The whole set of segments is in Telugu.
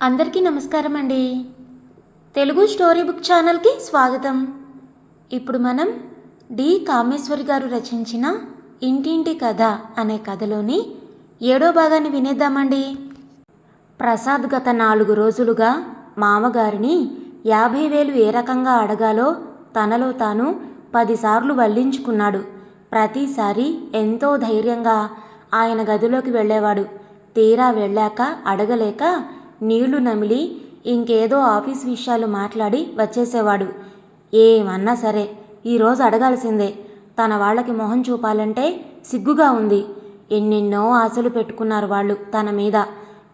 అందరికీ నమస్కారం అండి. తెలుగు స్టోరీ బుక్ ఛానల్కి స్వాగతం. ఇప్పుడు మనం డి కామేశ్వరి గారు రచించిన ఇంటింటి కథ అనే కథలోని ఏడో భాగాన్ని వినేద్దామండి. ప్రసాద్ గత నాలుగు రోజులుగా మామగారిని యాభై వేలు ఏ రకంగా అడగాలో తనలో తాను పదిసార్లు వల్లించుకున్నాడు. ప్రతిసారి ఎంతో ధైర్యంగా ఆయన గదిలోకి వెళ్ళేవాడు. తీరా వెళ్ళాక అడగలేక నీళ్ళు నమిలి ఇంకేదో ఆఫీస్ విషయాలు మాట్లాడి వచ్చేసేవాడు. ఏమన్నా సరే ఈరోజు అడగాల్సిందే. తన వాళ్ళకి మొహం చూపాలంటే సిగ్గుగా ఉంది. ఎన్నెన్నో ఆశలు పెట్టుకున్నారు వాళ్ళు తన మీద.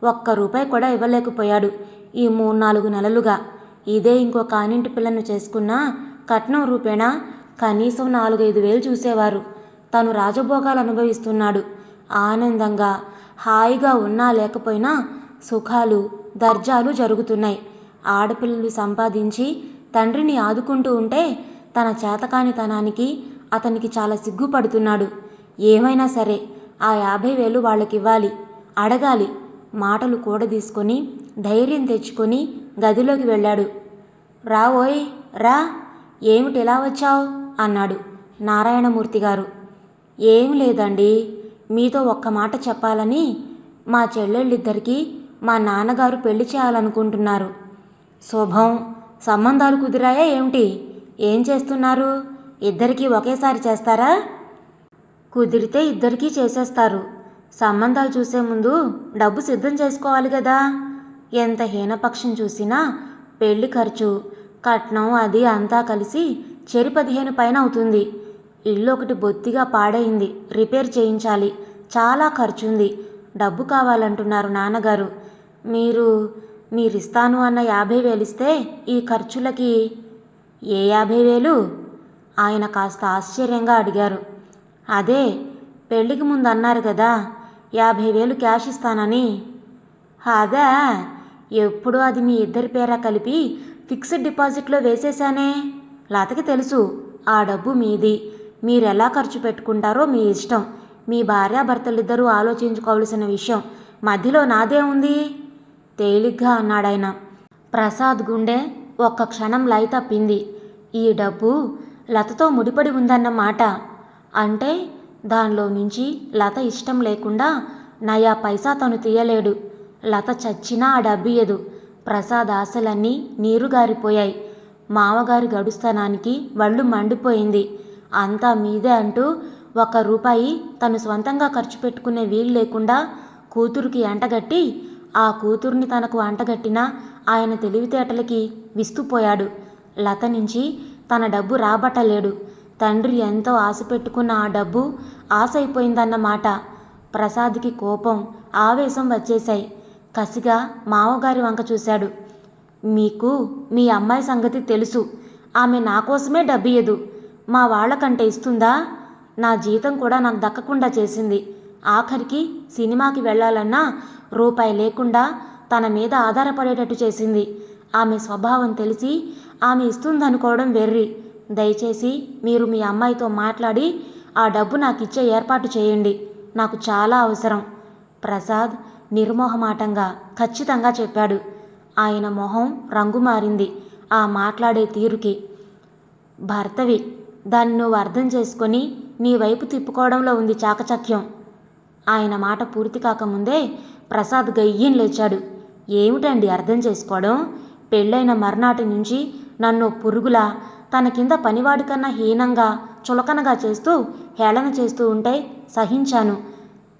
ఒక్క రూపాయి కూడా ఇవ్వలేకపోయాడు ఈ మూడు నాలుగు నెలలుగా. ఇదే ఇంకో కానింటి పిల్లను చేసుకున్నా కట్నం రూపేణా కనీసం నాలుగైదు వేలు చూసేవారు. తను రాజభోగాలు అనుభవిస్తున్నాడు. ఆనందంగా హాయిగా ఉన్నా లేకపోయినా సుఖాలు దర్జాలు జరుగుతున్నాయి. ఆడపిల్లలు సంపాదించి తండ్రిని ఆదుకుంటూ ఉంటే తన చేతకానితనానికి అతనికి చాలా సిగ్గుపడుతున్నాడు. ఏమైనా సరే ఆ యాభై వేలు వాళ్ళకివ్వాలి. అడగాలి. మాటలు కూడదీసుకొని ధైర్యం తెచ్చుకొని గదిలోకి వెళ్ళాడు. రావోయ్ రా. ఏమిటిలా వచ్చావు? అన్నాడు నారాయణమూర్తి గారు. ఏం లేదండి. మీతో ఒక్క మాట చెప్పాలని మా చెల్లెళ్ళిద్దరికీ మా నాన్నగారు పెళ్ళి చేయాలనుకుంటున్నారు. శుభం సంబంధాలు కుదిరాయా ఏమిటి? ఏం చేస్తున్నారు? ఇద్దరికీ ఒకేసారి చేస్తారా? కుదిరితే ఇద్దరికీ చేసేస్తారు. సంబంధాలు చూసే ముందు డబ్బు సిద్ధం చేసుకోవాలి కదా ఎంత హీనపక్షం చూసినా పెళ్ళి ఖర్చు కట్నం అది అంతా కలిసి చెరి పదిహేను పైన అవుతుంది. ఇల్లు ఒకటి బొత్తిగా పాడైంది. రిపేర్ చేయించాలి. చాలా ఖర్చుంది. డబ్బు కావాలంటున్నారు నాన్నగారు. మీరు మీరిస్తాను అన్న యాభై వేలు ఇస్తే ఈ ఖర్చులకి ఏ యాభై వేలు? ఆయన కాస్త ఆశ్చర్యంగా అడిగారు. అదే పెళ్ళికి ముందు అన్నారు కదా యాభై వేలు క్యాష్ ఇస్తానని. అదా ఎప్పుడూ అది మీ ఇద్దరి పేర కలిపి ఫిక్స్డ్ డిపాజిట్లో వేసేశానే? లతకి తెలుసు ఆ డబ్బు మీది. మీరు ఎలా ఖర్చు పెట్టుకుంటారో మీ ఇష్టం. మీ భార్యాభర్తలిద్దరూ ఆలోచించుకోవలసిన విషయం. మధ్యలో నాదే ఉంది? తేలిగ్గా అన్నాడాయన. ప్రసాద్ గుండె ఒక్క క్షణం లై తప్పింది. ఈ డబ్బు లతతో ముడిపడి ఉందన్నమాట అంటే దానిలో నుంచి లత ఇష్టం లేకుండా నయా పైసా తను తీయలేడు. లత చచ్చినా ఆ డబ్బియదు ప్రసాద్ ఆశలన్నీ నీరుగారిపోయాయి. మామగారి గడుస్తనానికి వళ్ళు మండిపోయింది. అంతా మీదే అంటూ ఒక రూపాయి తను స్వంతంగా ఖర్చు పెట్టుకునే వీలు లేకుండా కూతురికి ఎంటగట్టి ఆ కూతుర్ని తనకు అంటగట్టినా ఆయన తెలివితేటలకి విస్తుపోయాడు. లత నుంచి తన డబ్బు రాబట్టలేడు. తండ్రి ఎంతో ఆశ పెట్టుకున్న ఆ డబ్బు ఆశ అయిపోయిందన్నమాట ప్రసాద్కి కోపం ఆవేశం వచ్చేశాయి. కసిగా మామగారి వంక చూశాడు. మీకు మీ అమ్మాయి సంగతి తెలుసు. ఆమె నా కోసమే డబ్బియదు మా వాళ్ళకంటే ఇస్తుందా? నా జీతం కూడా నాకు దక్కకుండా చేసింది. ఆఖరికి సినిమాకి వెళ్ళాలన్నా రూపాయి లేకుండా తన మీద ఆధారపడేటట్టు చేసింది. ఆమె స్వభావం తెలిసి ఆమె ఇస్తుందనుకోవడం వెర్రి. దయచేసి మీరు మీ అమ్మాయితో మాట్లాడి ఆ డబ్బు నాకు ఇచ్చే ఏర్పాటు చేయండి. నాకు చాలా అవసరం. ప్రసాద్ నిర్మోహమాటంగా ఖచ్చితంగా చెప్పాడు. ఆయన మొహం రంగు మారింది ఆ మాట్లాడే తీరుకి. భర్తవి దాన్ని నువ్వు అర్థం చేసుకొని నీ వైపు తిప్పుకోవడంలో ఉంది చాకచక్యం. ఆయన మాట పూర్తి కాకముందే ప్రసాద్ గయ్యం లేచాడు. ఏమిటండి అర్థం చేసుకోవడం? పెళ్ళైన మర్నాటి నుంచి నన్ను పురుగులా తన కింద పనివాడి కన్నా హీనంగా చులకనగా చేస్తూ హేళన చేస్తూ ఉంటే సహించాను.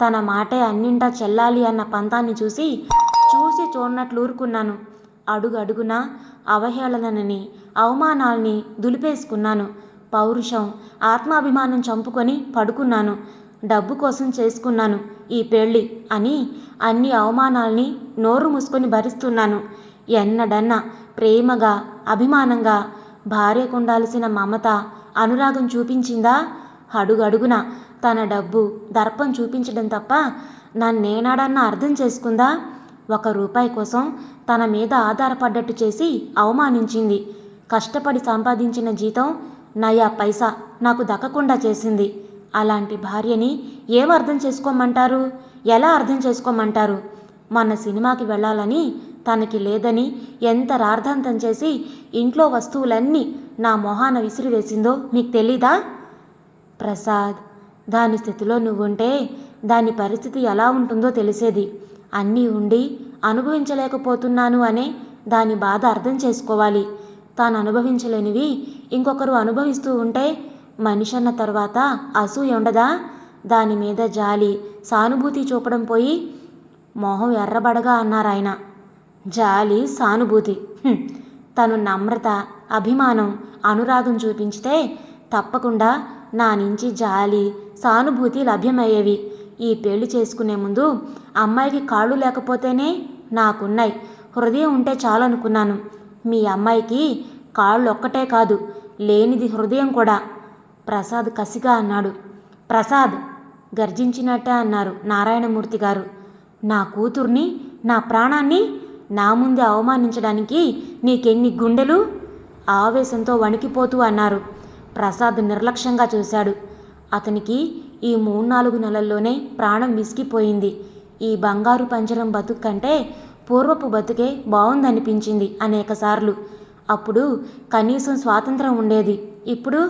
తన మాటే అన్నింటా చెల్లాలి అన్న పంతాన్ని చూసి చూసి చూడనట్లు ఊరుకున్నాను అడుగు అడుగున అవహేళనని అవమానాల్ని దులిపేసుకున్నాను. పౌరుషం ఆత్మాభిమానం చంపుకొని పడుకున్నాను. డబ్బు కోసం చేసుకున్నాను ఈ పెళ్ళి అని అన్ని అవమానాల్ని నోరు మూసుకొని భరిస్తున్నాను. ఎన్నడన్నా ప్రేమగా అభిమానంగా భార్యకు ఉండాల్సిన మమత అనురాగం చూపించిందా? అడుగడుగున తన డబ్బు దర్పం చూపించడం తప్ప నన్నేనాడన్నా అర్థం చేసుకుందా? ఒక రూపాయి కోసం తన మీద ఆధారపడ్డట్టు చేసి అవమానించింది. కష్టపడి సంపాదించిన జీతం నయా పైసా నాకు దక్కకుండా చేసింది. అలాంటి భార్యని ఏం అర్థం చేసుకోమంటారు? ఎలా అర్థం చేసుకోమంటారు? మన సినిమాకి వెళ్ళాలని తనకి లేదని ఎంత రార్థాంతం చేసి ఇంట్లో వస్తువులన్నీ నా మొహాన విసిరివేసిందో మీకు తెలీదా? ప్రసాద్ దాని స్థితిలో నువ్వుంటే దాని పరిస్థితి ఎలా ఉంటుందో తెలిసేది. అన్నీ ఉండి అనుభవించలేకపోతున్నాను అనే దాని బాధ అర్థం చేసుకోవాలి. తాను అనుభవించలేనివి ఇంకొకరు అనుభవిస్తూ ఉంటే మనిషి అన్న తర్వాత అసూయ ఉండదా? దాని మీద జాలి సానుభూతి చూపడం పోయి మొహం ఎర్రబడగా అన్నారాయన జాలి సానుభూతి. తను నమ్రత అభిమానం అనురాగం చూపించితే తప్పకుండా నా నుంచి జాలి సానుభూతి లభ్యమయ్యేవి. ఈ పెళ్ళి చేసుకునే ముందు అమ్మాయికి కాళ్ళు లేకపోతేనే నాకున్నాయి. హృదయం ఉంటే చాలనుకున్నాను. మీ అమ్మాయికి కాళ్ళు ఒక్కటే కాదు లేనిది హృదయం కూడా. ప్రసాద్ కసిగా అన్నాడు. ప్రసాద్! గర్జించినట్టే అన్నారు నారాయణమూర్తి గారు. నా కూతుర్ని నా ప్రాణాన్ని నా ముందే అవమానించడానికి నీకెన్ని గుండెలు? ఆవేశంతో వణికిపోతూ అన్నారు. ప్రసాద్ నిర్లక్ష్యంగా చూశాడు. అతనికి ఈ మూడు నాలుగు నెలల్లోనే ప్రాణం విసిగిపోయింది. ఈ బంగారు పంజరం బతుకు కంటే పూర్వపు బతుకే బాగుందనిపించింది అనేకసార్లు అప్పుడు కనీసం స్వాతంత్రం ఉండేది. ఇప్పుడు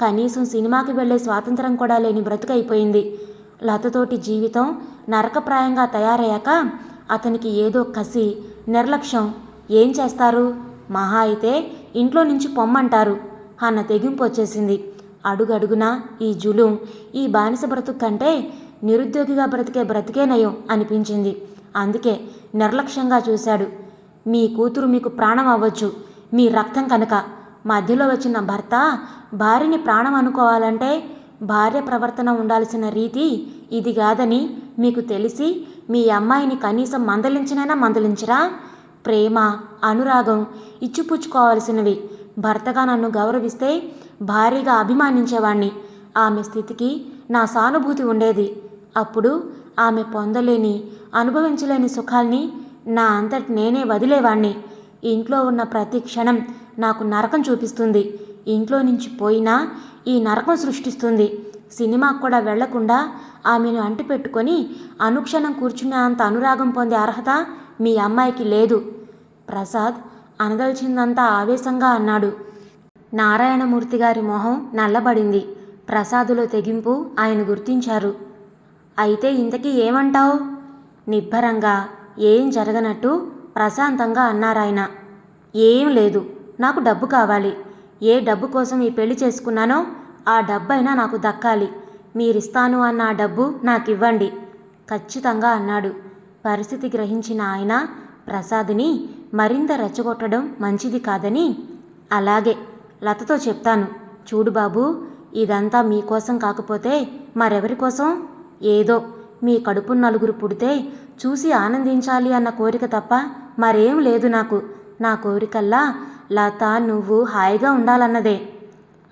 కనీసం సినిమాకి వెళ్ళే స్వాతంత్రం కూడా లేని బ్రతుకైపోయింది లతతోటి జీవితం నరకప్రాయంగా తయారయ్యాక అతనికి ఏదో కసి నిర్లక్ష్యం. ఏం చేస్తారు? మహా అయితే ఇంట్లో నుంచి పొమ్మంటారు. అన్న తెగింపు వచ్చేసింది. అడుగడుగున ఈ జులుం ఈ బానిస బ్రతుకు కంటే నిరుద్యోగిగా బ్రతికే బ్రతికే నయం అనిపించింది. అందుకే నిర్లక్ష్యంగా చూశాడు. మీ కూతురు మీకు ప్రాణం అవ్వచ్చు. మీ రక్తం కనుక. మధ్యలో వచ్చిన భర్త భార్యని ప్రాణం అనుకోవాలంటే భార్య ప్రవర్తన ఉండాల్సిన రీతి ఇది కాదని మీకు తెలిసి మీ అమ్మాయిని కనీసం మందలించినైనా మందలించరా? ప్రేమ అనురాగం ఇచ్చిపుచ్చుకోవాల్సినవి. భర్తగా నన్ను గౌరవిస్తే భారీగా అభిమానించేవాణ్ణి. ఆమె స్థితికి నా సానుభూతి ఉండేది. అప్పుడు ఆమె పొందలేని అనుభవించలేని సుఖాల్ని నా అంతటి నేనే వదిలేవాణ్ణి. ఇంట్లో ఉన్న ప్రతి క్షణం నాకు నరకం చూపిస్తుంది. ఇంట్లో నుంచి పోయినా ఈ నరకం సృష్టిస్తుంది. సినిమాకు కూడా వెళ్ళకుండా ఆమెను అంటిపెట్టుకొని అనుక్షణం కూర్చునే అంత అనురాగం పొందే అర్హత మీ అమ్మాయికి లేదు. ప్రసాద్ అనదల్చిందంతా ఆవేశంగా అన్నాడు. నారాయణమూర్తి గారి మొహం నల్లబడింది. ప్రసాదులో తెగింపు ఆయన గుర్తించారు. అయితే ఇంతకీ ఏమంటావు? నిబ్బరంగా ఏం జరగనట్టు ప్రశాంతంగా అన్నారాయన. ఏం లేదు. నాకు డబ్బు కావాలి. ఏ డబ్బు కోసం ఈ పెళ్ళి చేసుకున్నానో ఆ డబ్బైనా నాకు దక్కాలి. మీరిస్తాను అన్న ఆ డబ్బు నాకు ఇవ్వండి ఖచ్చితంగా అన్నాడు. పరిస్థితి గ్రహించిన ఆయన ప్రసాద్ని మరింత రెచ్చగొట్టడం మంచిది కాదని అలాగే లతతో చెప్తాను. చూడు బాబు ఇదంతా మీకోసం కాకపోతే మరెవరి కోసం? ఏదో మీ కడుపు నలుగురు పుడితే చూసి ఆనందించాలి అన్న కోరిక తప్ప మరేం లేదు నాకు. నా కోరికల్లా లత నువ్వు హాయిగా ఉండాలన్నదే.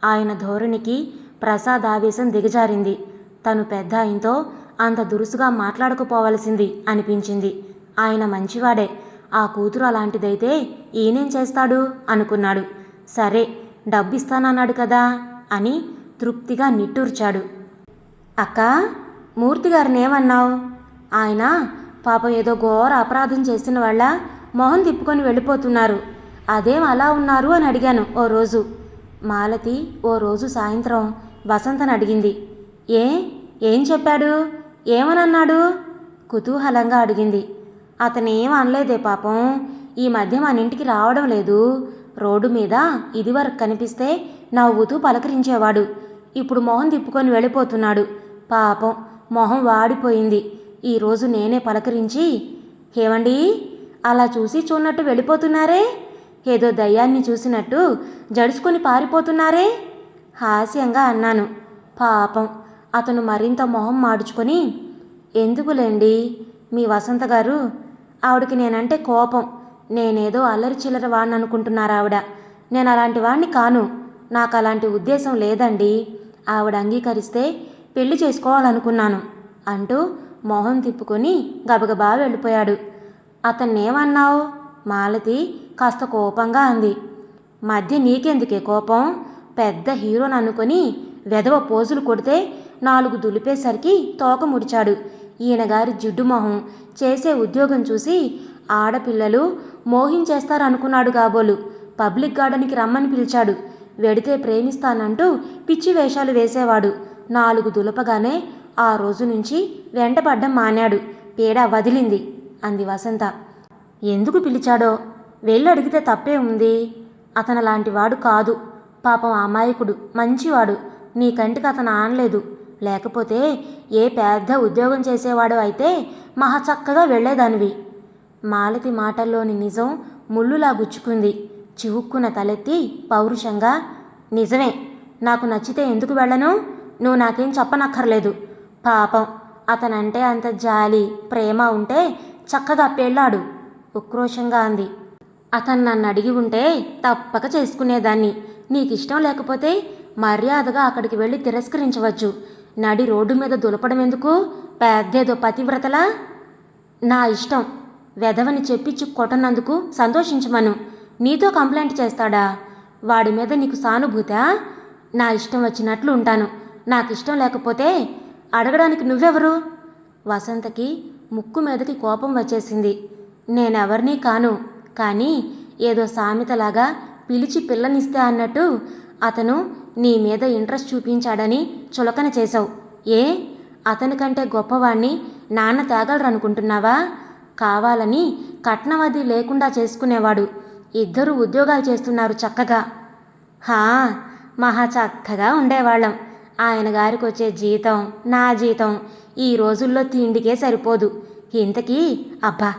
ఆయన ధోరణికి ప్రసాద్ ఆవేశం దిగజారింది. తను పెద్ద ఆయనతో అంత దురుసుగా మాట్లాడకపోవలసింది అనిపించింది. ఆయన మంచివాడే. ఆ కూతురు అలాంటిదైతే ఈయనేం చేస్తాడు? అనుకున్నాడు. సరే డబ్బిస్తానన్నాడు కదా అని తృప్తిగా నిట్టూర్చాడు. అక్క మూర్తి గారిని ఏమన్నావు? ఆయన పాపం ఏదో ఘోర అపరాధం చేసిన వాళ్ళ మొహం తిప్పుకొని వెళ్ళిపోతున్నారు. అదేం అలా ఉన్నారు అని అడిగాను ఓ రోజు. మాలతి ఓ రోజు సాయంత్రం వసంతని అడిగింది. ఏ? ఏం చెప్పాడు? ఏమనన్నాడు? కుతూహలంగా అడిగింది. అతను ఏం అనలేదే పాపం. ఈ మధ్య మన ఇంటికి రావడం లేదు. రోడ్డు మీద ఇదివరకు కనిపిస్తే నవ్వుతూ పలకరించేవాడు. ఇప్పుడు మొహం తిప్పుకొని వెళ్ళిపోతున్నాడు. పాపం మొహం వాడిపోయింది. ఈరోజు నేనే పలకరించి ఏమండి అలా చూసి చూన్నట్టు వెళ్ళిపోతున్నారే? ఏదో దయ్యాన్ని చూసినట్టు జడుచుకొని పారిపోతున్నారే? హాస్యంగా అన్నాను. పాపం అతను మరింత మొహం మాడుచుకొని ఎందుకులేండి? మీ వసంత గారు ఆవిడకి నేనంటే కోపం. నేనేదో అల్లరి చిల్లర వాడిని అనుకుంటున్నారు ఆవిడ నేను అలాంటి వాడిని కాను. నాకు అలాంటి ఉద్దేశం లేదండి. ఆవిడ అంగీకరిస్తే పెళ్ళి చేసుకోవాలనుకున్నాను. అంటూ మొహం తిప్పుకొని గబగబా వెళ్ళిపోయాడు. అతన్నేమన్నావు? మాలతి కాస్త కోపంగా అంది. మధ్య నీకెందుకే కోపం? పెద్ద హీరోని అనుకొని వెధవ పోజులు కొడితే నాలుగు దులిపేసరికి తోక ముడిచాడు. ఈయన గారి జిడ్డు మొహం చేసే ఉద్యోగం చూసి ఆడపిల్లలు మోహించేస్తారనుకున్నాడు కాబోలు పబ్లిక్ గార్డెన్కి రమ్మని పిలిచాడు. వెడితే ప్రేమిస్తానంటూ పిచ్చి వేషాలు వేసేవాడు. నాలుగు దులపగానే ఆ రోజు నుంచి వెంటపడ్డం మానాడు. పీడ వదిలింది అంది వసంత. ఎందుకు పిలిచాడో? వెళ్ళి అడిగితే తప్పే ఉంది. అతను లాంటివాడు కాదు. పాపం అమాయకుడు. మంచివాడు. నీ కంటికి అతను ఆనలేదు. లేకపోతే ఏ పెద్ద ఉద్యోగం చేసేవాడో అయితే మహా చక్కగా వెళ్ళేదానివి. మాలతి మాటల్లోని నిజం ముళ్ళులా గుచ్చుకుంది. చివుక్కున తలెత్తి పౌరుషంగా నిజమే. నాకు నచ్చితే ఎందుకు వెళ్ళను? నువ్వు నాకేం చెప్పనక్కర్లేదు. పాపం. అతనంటే అంత జాలి ప్రేమ ఉంటే చక్కగా పెళ్ళాడు. ఉక్రోషంగా అంది. అతను నన్ను అడిగి ఉంటే తప్పక చేసుకునేదాన్ని. నీకు ఇష్టం లేకపోతే మర్యాదగా అక్కడికి వెళ్ళి తిరస్కరించవచ్చు. నడి రోడ్డు మీద దులపడం ఎందుకు? పెద్దేదో పతివ్రతలా? నా ఇష్టం. వెధవని చెప్పించి కొట్టనందుకు సంతోషించమను. నీతో కంప్లైంట్ చేస్తాడా? వాడి మీద నీకు సానుభూతా? నా ఇష్టం వచ్చినట్లు ఉంటాను. నాకు ఇష్టం లేకపోతే అడగడానికి నువ్వెవరు? వసంతకి ముక్కు మీదకి కోపం వచ్చేసింది. నేనెవరినీ కాను. కానీ ఏదో సామెతలాగా పిలిచి పిల్లనిస్తే అన్నట్టు అతను నీ మీద ఇంట్రెస్ట్ చూపించాడని చులకన చేశావు. ఏ? అతని కంటే గొప్పవాణ్ణి నాన్న తేగలరనుకుంటున్నావా? కావాలని కట్నవది లేకుండా చేసుకునేవాడు. ఇద్దరు ఉద్యోగాలు చేస్తున్నారు చక్కగా. హా! మహా చక్కగా ఉండేవాళ్ళం. ఆయన గారికి వచ్చే జీతం నా జీతం ఈ రోజుల్లో తిండికే సరిపోదు. ఇంతకీ అబ్బా!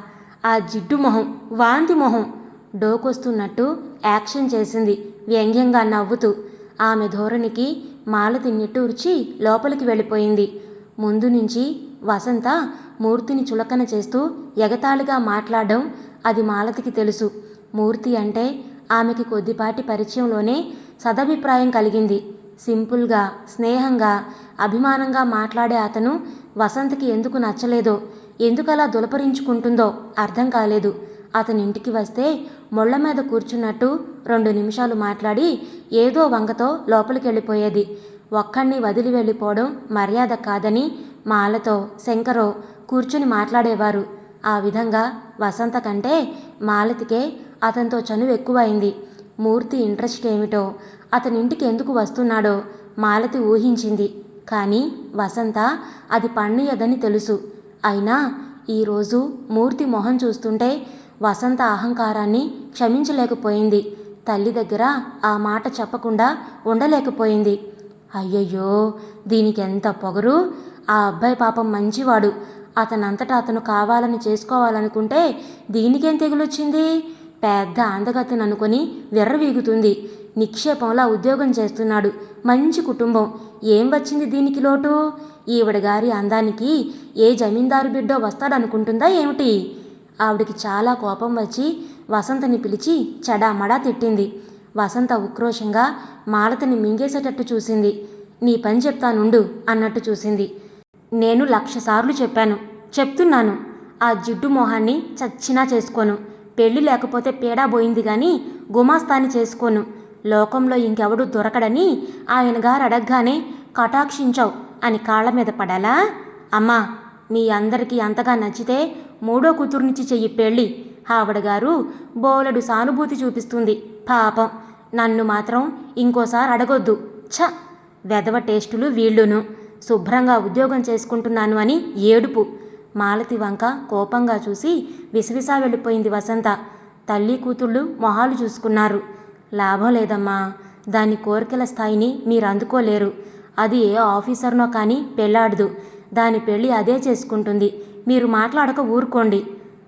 ఆ జిడ్డు మొహం వాంతి మొహం డోకొస్తున్నట్టు యాక్షన్ చేసింది. వ్యంగ్యంగా నవ్వుతూ ఆమె ధోరణికి మాలతి నిట్టూర్చి లోపలికి వెళ్ళిపోయింది. ముందు నుంచి వసంత మూర్తిని చులకన చేస్తూ ఎగతాళిగా మాట్లాడడం అది మాలతికి తెలుసు. మూర్తి అంటే ఆమెకి కొద్దిపాటి పరిచయంలోనే సదభిప్రాయం కలిగింది. సింపుల్గా స్నేహంగా అభిమానంగా మాట్లాడే అతను వసంతకి ఎందుకు నచ్చలేదో ఎందుకలా దులపరించుకుంటుందో అర్థం కాలేదు. అతని ఇంటికి వస్తే మొళ్ళ మీద కూర్చున్నట్టు రెండు నిమిషాలు మాట్లాడి ఏదో వంగతో లోపలికి వెళ్ళిపోయేది ఒక్కడిని వదిలి వెళ్ళిపోవడం మర్యాద కాదని మాలతో శంకరో కూర్చుని మాట్లాడేవారు. ఆ విధంగా వసంత కంటే మాలతికే అతనితో చనువు ఎక్కువైంది. మూర్తి ఇంట్రెస్ట్ ఏమిటో అతని ఇంటికి ఎందుకు వస్తున్నాడో మాలతి ఊహించింది. కానీ వసంత అది పండియదని తెలుసు. అయినా ఈరోజు మూర్తి మొహం చూస్తుంటే వసంత అహంకారాన్ని క్షమించలేకపోయింది. తల్లి దగ్గర ఆ మాట చెప్పకుండా ఉండలేకపోయింది. అయ్యయ్యో దీనికి ఎంత పొగరు? ఆ అబ్బాయి పాపం మంచివాడు. అతనంతటా అతను కావాలని చేసుకోవాలనుకుంటే దీనికేం తెగులొచ్చింది? పెద్ద అందగతిని అనుకొని విర్రవీగుతుంది. నిక్షేపంలా ఉద్యోగం చేస్తున్నాడు. మంచి కుటుంబం. ఏం వచ్చింది దీనికి లోటు? ఈవిడ గారి అందానికి ఏ జమీందారు బిడ్డో వస్తాడనుకుంటుందా ఏమిటి? ఆవిడికి చాలా కోపం వచ్చి వసంతని పిలిచి చెడామడా తిట్టింది. వసంత ఉక్రోషంగా మాలతని మింగేసేటట్టు చూసింది. నీ పని చెప్తానుండు అన్నట్టు చూసింది. నేను లక్ష సార్లు చెప్పాను. చెప్తున్నాను. ఆ జిడ్డు మొహాన్ని చచ్చినా చేసుకోను. పెళ్ళి లేకపోతే పేడా పోయింది కానీ గుమాస్తాని చేసుకోను. లోకంలో ఇంకెవడు దొరకడని ఆయన గారు అడగగానే కటాక్షించావు అని కాళ్ళ మీద పడాలా? అమ్మా మీ అందరికీ అంతగా నచ్చితే మూడో కూతురునిచ్చి చెయ్యి పెళ్ళి. ఆవిడ గారు బోలెడు సానుభూతి చూపిస్తుంది. పాపం నన్ను మాత్రం ఇంకోసారి అడగొద్దు. ఛ! వెదవ టేస్టులు వీళ్ళును. శుభ్రంగా ఉద్యోగం చేసుకుంటున్నాను అని ఏడుపు. మాలతి వంక కోపంగా చూసి విసవిసా వెళ్ళిపోయింది వసంత. తల్లి కూతుళ్ళు మొహాలు చూసుకున్నారు. లాభం లేదమ్మా. దాని కోరికల స్థాయిని మీరు అందుకోలేరు అది ఏ ఆఫీసర్నో కానీ పెళ్ళాడదు. దాని పెళ్ళి అదే చేసుకుంటుంది. మీరు మాట్లాడక ఊరుకోండి.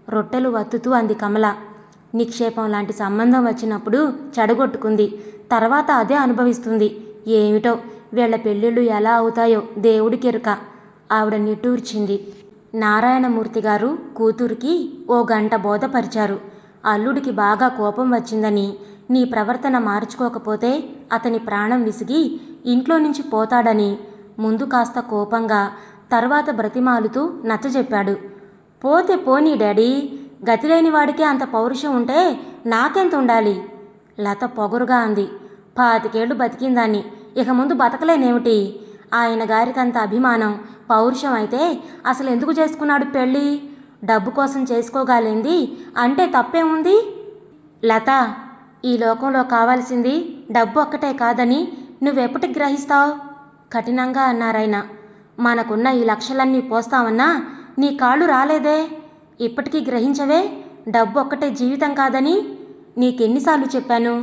రొట్టెలు వత్తుతూ అంది కమల. నిక్షేపం లాంటి సంబంధం వచ్చినప్పుడు చెడగొట్టుకుంది. తర్వాత అదే అనుభవిస్తుంది. ఏమిటో? వీళ్ళ పెళ్ళిళ్ళు ఎలా అవుతాయో దేవుడికెరుక ఆవిడ నిట్టూర్చింది. నారాయణమూర్తి గారు కూతురికి ఓ గంట బోధపరిచారు. అల్లుడికి బాగా కోపం వచ్చిందని నీ ప్రవర్తన మార్చుకోకపోతే అతని ప్రాణం విసిగి ఇంట్లో నుంచి పోతాడని ముందు కాస్త కోపంగా తర్వాత బ్రతిమాలుతూ నచ్చజెప్పాడు. పోతే పోనీ డాడీ గతిలేని వాడికే అంత పౌరుషం ఉంటే నాకెంత ఉండాలి? లత పొగరుగా అంది. పాతికేళ్ళు బతికిందాన్ని ఇక ముందు బతకలేనేమిటి? ఆయన గారికంత అభిమానం పౌరుషం అయితే అసలు ఎందుకు చేసుకున్నాడు పెళ్ళి? డబ్బు కోసం చేసుకోగలింది? అంటే తప్పేముంది? లత ఈ లోకంలో కావాల్సింది డబ్బు ఒక్కటే కాదని నువ్వెప్పటికి గ్రహిస్తావు? కఠినంగా అన్నారాయన మనకున్న ఈ లక్షలన్నీ పోస్తామన్నా నీ కాళ్ళు రాలేదే? ఇప్పటికీ గ్రహించవే డబ్బు ఒక్కటే జీవితం కాదని? నీకెన్నిసార్లు చెప్పాను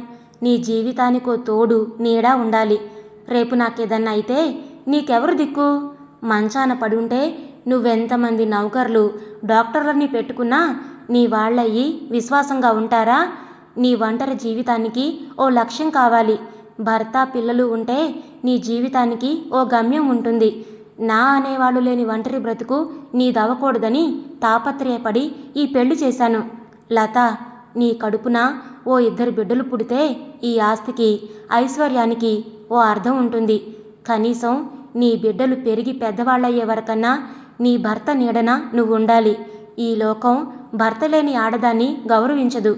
నీ జీవితానికో తోడు నీడా ఉండాలి. రేపు నాకేదన్నా అయితే నీకెవరు దిక్కు? మంచాన పడుంటే నువ్వెంతమంది నౌకర్లు డాక్టర్లని పెట్టుకున్నా నీ వాళ్ళయ్యి విశ్వాసంగా ఉంటారా? నీ ఒంటరి జీవితానికి ఓ లక్ష్యం కావాలి. భర్త పిల్లలు ఉంటే నీ జీవితానికి ఓ గమ్యం ఉంటుంది. నా అనేవాళ్ళు లేని ఒంటరి బ్రతుకు నీదవ్వకూడదని తాపత్రయపడి ఈ పెళ్ళి చేశాను. లత నీ కడుపున ఓ ఇద్దరు బిడ్డలు పుడితే ఈ ఆస్తికి ఐశ్వర్యానికి ఓ అర్థం ఉంటుంది. కనీసం నీ బిడ్డలు పెరిగి పెద్దవాళ్ళయ్యే వరకన్నా నీ భర్త నీడన నువ్వు ఉండాలి ఈ లోకం భర్త లేని ఆడదాన్ని గౌరవించదు.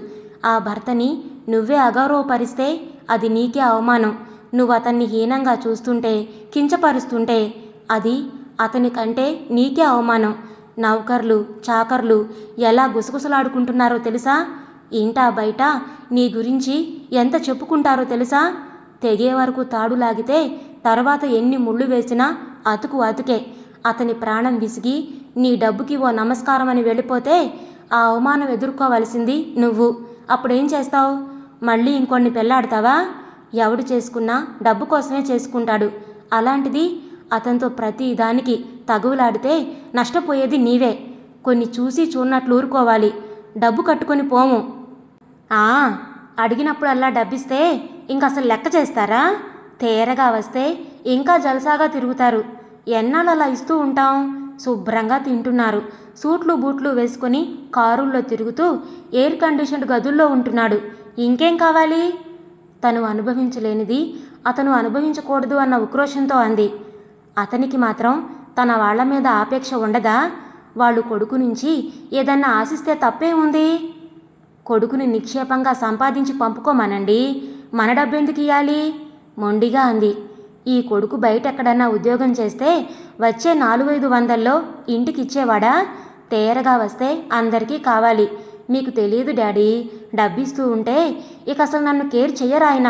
ఆ భర్తని నువ్వే అగౌరవపరిస్తే అది నీకే అవమానం. నువ్వు అతన్ని హీనంగా చూస్తుంటే కించపరుస్తుంటే అది అతని కంటే నీకే అవమానం. నౌకర్లు చాకర్లు ఎలా గుసగుసలాడుకుంటున్నారో తెలుసా? ఇంటా బయట నీ గురించి ఎంత చెప్పుకుంటారో తెలుసా? తెగే వరకు తాడు లాగితే తర్వాత ఎన్ని ముళ్ళు వేసినా అతుకు అతుకే. అతని ప్రాణం విసిగి నీ డబ్బుకి ఓ నమస్కారం అని వెళ్ళిపోతే ఆ అవమానం ఎదుర్కోవలసింది నువ్వు. అప్పుడేం చేస్తావు? మళ్ళీ ఇంకొన్ని పెళ్ళాడతావా? ఎవడు చేసుకున్నా డబ్బు కోసమే చేసుకుంటాడు. అలాంటిది అతనితో ప్రతి దానికి తగువులాడితే నష్టపోయేది నీవే. కొన్ని చూసి చూడనట్లు ఊరుకోవాలి. డబ్బు కట్టుకొని పోము. ఆ అడిగినప్పుడల్లా డబ్బిస్తే ఇంక అసలు లెక్క చేస్తారా? తేరగా వస్తే ఇంకా జలసాగా తిరుగుతారు. ఎన్నాళ్ళు అలా ఇస్తూ ఉంటాం? శుభ్రంగా తింటున్నారు. సూట్లు బూట్లు వేసుకొని కారుల్లో తిరుగుతూ ఎయిర్ కండిషన్డ్ గదుల్లో ఉంటున్నాడు. ఇంకేం కావాలి? తను అనుభవించలేనిది అతను అనుభవించకూడదు అన్న ఉక్రోషంతో అంది. అతనికి మాత్రం తన వాళ్ళ మీద ఆపేక్ష ఉండదా? వాళ్ళు కొడుకు నుంచి ఏదన్నా ఆశిస్తే తప్పే ఉంది. కొడుకుని నిక్షేపంగా సంపాదించి పంపుకోమనండి. మన డబ్బెందుకు ఇయ్యాలి? మొండిగా అంది. ఈ కొడుకు బయట ఎక్కడన్నా ఉద్యోగం చేస్తే వచ్చే నాలుగైదు వందల్లో ఇంటికిచ్చేవాడా? తేరగా వస్తే అందరికీ కావాలి. మీకు తెలియదు డాడీ డబ్బిస్తూ ఉంటే ఇక అసలు నన్ను కేర్ చెయ్యరాయన?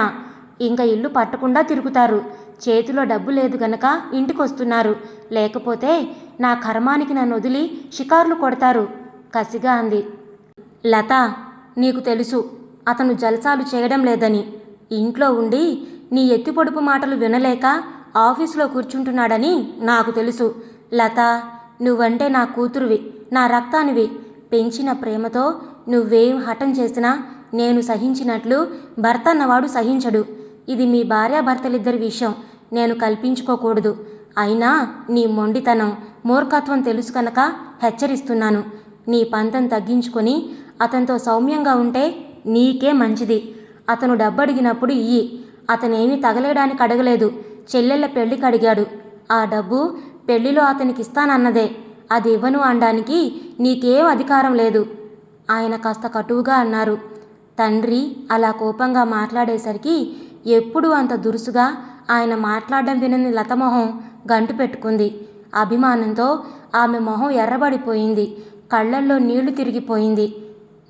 ఇంకా ఇల్లు పట్టకుండా తిరుగుతారు. చేతిలో డబ్బు లేదు గనక ఇంటికి వస్తున్నారు లేకపోతే నా కర్మానికి నన్ను వదిలి షికారులు కొడతారు. కసిగా అంది. లత నీకు తెలుసు అతను జలసాలు చేయడం లేదని. ఇంట్లో ఉండి నీ ఎత్తిపొడుపు మాటలు వినలేక ఆఫీసులో కూర్చుంటున్నాడని నాకు తెలుసు. లత నువ్వంటే నా కూతురువి నా రక్తానివి. పెంచిన ప్రేమతో నువ్వేం హఠం చేసినా నేను సహించినట్లు భర్త అన్నవాడు సహించడు. ఇది మీ భార్యాభర్తలిద్దరి విషయం. నేను కల్పించుకోకూడదు. అయినా నీ మొండితనం మూర్ఖత్వం తెలుసు కనుక హెచ్చరిస్తున్నాను. నీ పంతం తగ్గించుకొని అతనితో సౌమ్యంగా ఉంటే నీకే మంచిది. అతను డబ్బడిగినప్పుడు ఇయ్యి. అతనేమీ తగలేయడానికి అడగలేదు. చెల్లెళ్ళ పెళ్ళికి అడిగాడు. ఆ డబ్బు పెళ్ళిలో అతనికి ఇస్తానన్నదే అది ఇవ్వను అనడానికి నీకేం అధికారం లేదు. ఆయన కాస్త కటువుగా అన్నారు. తండ్రి అలా కోపంగా మాట్లాడేసరికి ఎప్పుడూ అంత దురుసుగా ఆయన మాట్లాడడం వినని లతమొహం గంటు పెట్టుకుంది. అభిమానంతో ఆమె మొహం ఎర్రబడిపోయింది. కళ్ళల్లో నీళ్ళు తిరిగిపోయింది.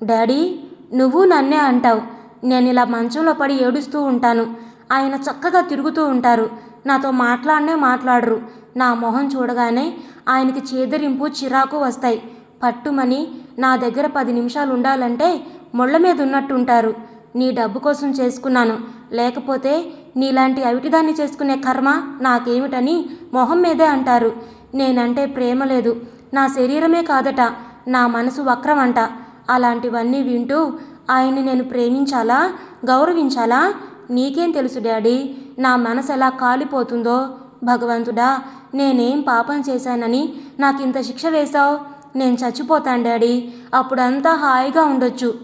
డాడీ నువ్వు నన్నే అంటావు. నేను ఇలా మంచంలో పడి ఏడుస్తూ ఉంటాను. ఆయన చక్కగా తిరుగుతూ ఉంటారు. నాతో మాట్లాడనే మాట్లాడరు. నా మొహం చూడగానే ఆయనకి చేదరింపు చిరాకు వస్తాయి. పట్టుమని నా దగ్గర పది నిమిషాలు ఉండాలంటే ముళ్ళ మీద ఉన్నట్టుంటారు. నీ డబ్బు కోసం చేసుకున్నాను. లేకపోతే నీలాంటి అవిటిదాన్ని చేసుకునే కర్మ నాకేమిటని మొహం మీదే అంటారు. నేనంటే ప్రేమ లేదు. నా శరీరమే కాదట. నా మనసు వక్రమంట అలాంటివన్నీ వింటూ ఆయన్ని నేను ప్రేమించాలా గౌరవించాలా? నీకేం తెలుసు డాడీ? నా మనసు ఎలా కాలిపోతుందో? భగవంతుడా నేనేం పాపం చేశానని నాకింత శిక్ష వేశావు? నేను చచ్చిపోతాను డాడీ. అప్పుడంతా హాయిగా ఉండొచ్చు.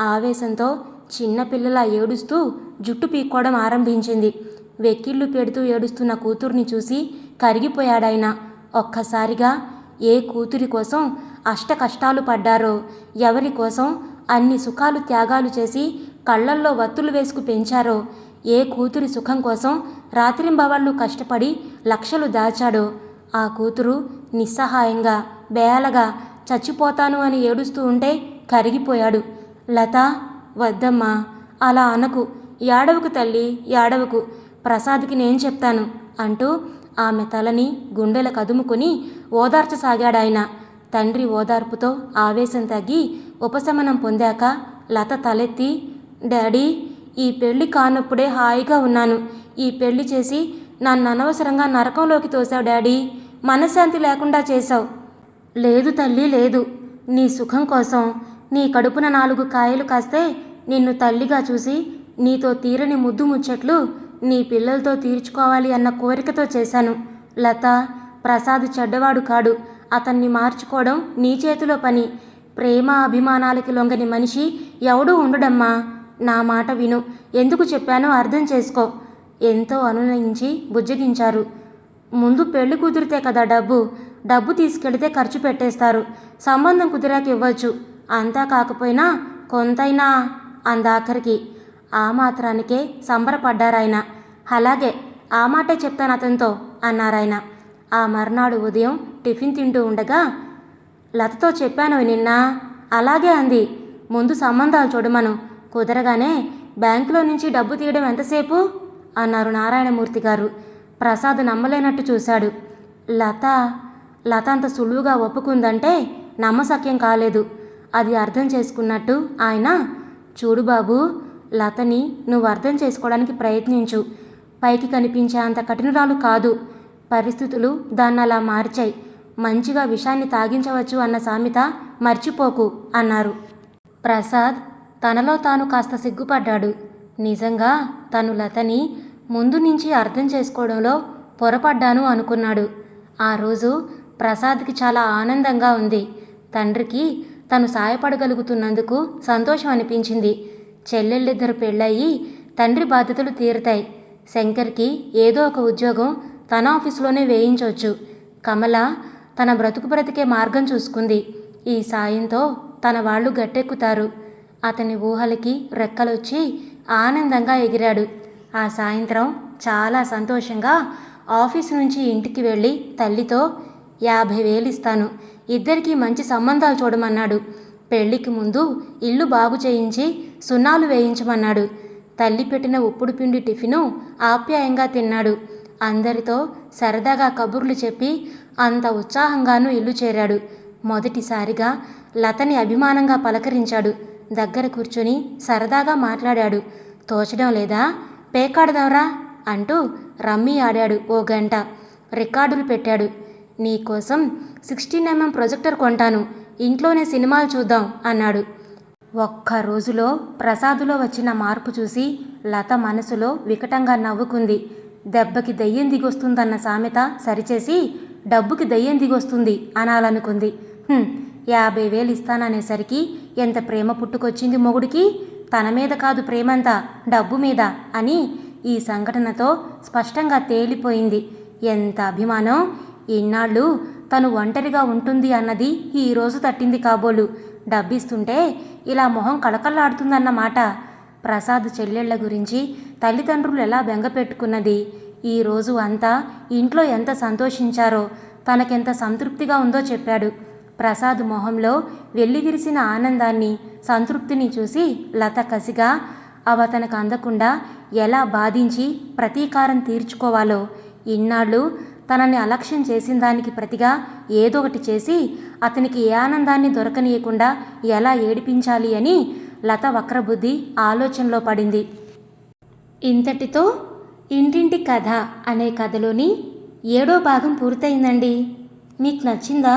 ఆవేశంతో చిన్నపిల్లలా ఏడుస్తూ జుట్టు పీక్కోవడం ఆరంభించింది. వెక్కిళ్ళు పెడుతూ ఏడుస్తున్న కూతుర్ని చూసి కరిగిపోయాడాయన. ఒక్కసారిగా ఏ కూతురి కోసం అష్ట కష్టాలు పడ్డారో ఎవరి కోసం అన్ని సుఖాలు త్యాగాలు చేసి కళ్ళల్లో వత్తులు వేసుకు పెంచారో? ఏ కూతురి సుఖం కోసం రాత్రింబవళ్ళు కష్టపడి లక్షలు దాచాడో? ఆ కూతురు నిస్సహాయంగా బేలగా చచ్చిపోతాను అని ఏడుస్తూ ఉంటే కరిగిపోయాడు. లత వద్దమ్మా అలా అనకు. ఏడవకు తల్లి ఏడవకు ప్రసాద్కి నేను చెప్తాను అంటూ ఆమె తలని గుండెలకు అదుముకుని ఓదార్చసాగాడాయన. తండ్రి ఓదార్పుతో ఆవేశం తగ్గి ఉపశమనం పొందాక లత తలెత్తి డాడీ ఈ పెళ్ళి కానప్పుడే హాయిగా ఉన్నాను. ఈ పెళ్ళి చేసి నన్ను అనవసరంగా నరకంలోకి తోసావు డాడీ. మనశ్శాంతి లేకుండా చేశావు. లేదు తల్లి లేదు. నీ సుఖం కోసం నీ కడుపున నాలుగు కాయలు కాస్తే నిన్ను తల్లిగా చూసి నీతో తీరని ముద్దు ముచ్చట్లు నీ పిల్లలతో తీర్చుకోవాలి అన్న కోరికతో చేశాను. లత ప్రసాద్ చెడ్డవాడు కాడు. అతన్ని మార్చుకోవడం నీ చేతిలో పని. ప్రేమ అభిమానాలకి లొంగని మనిషి ఎవడూ ఉండడమ్మా. నా మాట విను. ఎందుకు చెప్పానో అర్థం చేసుకో. ఎంతో అనునయించి బుజ్జగించారు. ముందు పెళ్ళి కుదిరితే కదా డబ్బు. డబ్బు తీసుకెళితే ఖర్చు పెట్టేస్తారు. సంబంధం కుదిరాక ఇవ్వచ్చు. అంతా కాకపోయినా కొంతైనా అందాఖరికి. ఆ మాత్రానికే సంబరపడ్డారాయన. అలాగే ఆ మాటే చెప్తాను అతనితో అన్నారాయన. ఆ మర్నాడు ఉదయం టిఫిన్ తింటూ ఉండగా లతతో చెప్పాను నిన్న అలాగే అంది. ముందు సంబంధాలు చూడమను. కుదరగానే బ్యాంకులో నుంచి డబ్బు తీయడం ఎంతసేపు? అన్నారు నారాయణమూర్తి గారు. ప్రసాద్ నమ్మలేనట్టు చూశాడు. లత లత అంత సులువుగా ఒప్పుకుందంటే నమ్మసక్యం కాలేదు. అది అర్థం చేసుకున్నట్టు ఆయన చూడు బాబు లతని నువ్వు అర్థం చేసుకోవడానికి ప్రయత్నించు. పైకి కనిపించే అంత కఠినరాలు కాదు. పరిస్థితులు దాన్ని అలా మార్చాయి. మంచిగా విషాన్ని తాగించవచ్చు అన్న సామెత మర్చిపోకు అన్నారు. ప్రసాద్ తనలో తాను కాస్త సిగ్గుపడ్డాడు. నిజంగా తను లతని ముందు నుంచి అర్థం చేసుకోవడంలో పొరపడ్డాను అనుకున్నాడు. ఆ రోజు ప్రసాద్కి చాలా ఆనందంగా ఉంది. తండ్రికి తను సాయపడగలుగుతున్నందుకు సంతోషం అనిపించింది. చెల్లెళ్ళిద్దరు పెళ్ళయి తండ్రి బాధ్యతలు తీరుతాయి. శంకర్కి ఏదో ఒక ఉద్యోగం తన ఆఫీసులోనే వేయించవచ్చు కమల తన బ్రతుకు బ్రతికే మార్గం చూసుకుంది. ఈ సాయంతో తన వాళ్ళు గట్టెక్కుతారు. అతని ఊహలకి రెక్కలొచ్చి ఆనందంగా ఎగిరాడు. ఆ సాయంత్రం చాలా సంతోషంగా ఆఫీస్ నుంచి ఇంటికి వెళ్ళి తల్లితో యాభై వేలు ఇస్తాను. ఇద్దరికీ మంచి సంబంధాలు చూడమన్నాడు. పెళ్ళికి ముందు ఇల్లు బాగు చేయించి సున్నాలు వేయించమన్నాడు. తల్లి పెట్టిన ఉప్పుడు పిండి టిఫిను ఆప్యాయంగా తిన్నాడు. అందరితో సరదాగా కబుర్లు చెప్పి అంత ఉత్సాహంగానూ ఇల్లు చేరాడు. మొదటిసారిగా లతని అభిమానంగా పలకరించాడు. దగ్గర కూర్చొని సరదాగా మాట్లాడాడు. తోచడం లేదా? పేకాడదావరా అంటూ రమ్మీ ఆడాడు ఓ గంట. రికార్డులు పెట్టాడు. నీకోసం సిక్స్టీన్ ఎంఎం ప్రొజెక్టర్ కొంటాను. ఇంట్లోనే సినిమాలు చూద్దాం అన్నాడు. ఒక్క రోజులో ప్రసాదులో వచ్చిన మార్పు చూసి లత మనసులో వికటంగా నవ్వుకుంది. దెబ్బకి దయ్యం దిగొస్తుందన్న సామెత సరిచేసి డబ్బుకి దయ్యం దిగొస్తుంది అనాలనుకుంది. యాభై వేలు ఇస్తాననేసరికి ఎంత ప్రేమ పుట్టుకొచ్చింది మొగుడికి? తన మీద కాదు ప్రేమంతా డబ్బు మీద అని ఈ సంఘటనతో స్పష్టంగా తేలిపోయింది. ఎంత అభిమానం! ఇన్నాళ్ళు తను ఒంటరిగా ఉంటుంది అన్నది ఈరోజు తట్టింది కాబోలు. డబ్బిస్తుంటే ఇలా మొహం కళకళలాడుతుందన్నమాట. ప్రసాద్ చెల్లెళ్ళ గురించి తల్లిదండ్రులు ఎలా బెంగ పెట్టుకున్నది? ఈ రోజు అంతా ఇంట్లో ఎంత సంతోషించారో తనకెంత సంతృప్తిగా ఉందో చెప్పాడు. ప్రసాద్ మొహంలో వెళ్ళివిరిసిన ఆనందాన్ని సంతృప్తిని చూసి లత కసిగా అవతనకు అందకుండా ఎలా బాధించి ప్రతీకారం తీర్చుకోవాలో? ఇన్నాళ్ళు తనని అలక్ష్యం చేసిన దానికి ప్రతిగా ఏదో ఒకటి చేసి అతనికి ఏ ఆనందాన్ని దొరకనీయకుండా ఎలా ఏడిపించాలి అని లత వక్రబుద్ధి ఆలోచనలో పడింది. ఇంతటితో ఇంటింటి కథ అనే కథలోని ఏడో భాగం పూర్తయిందండి. మీకు నచ్చిందా?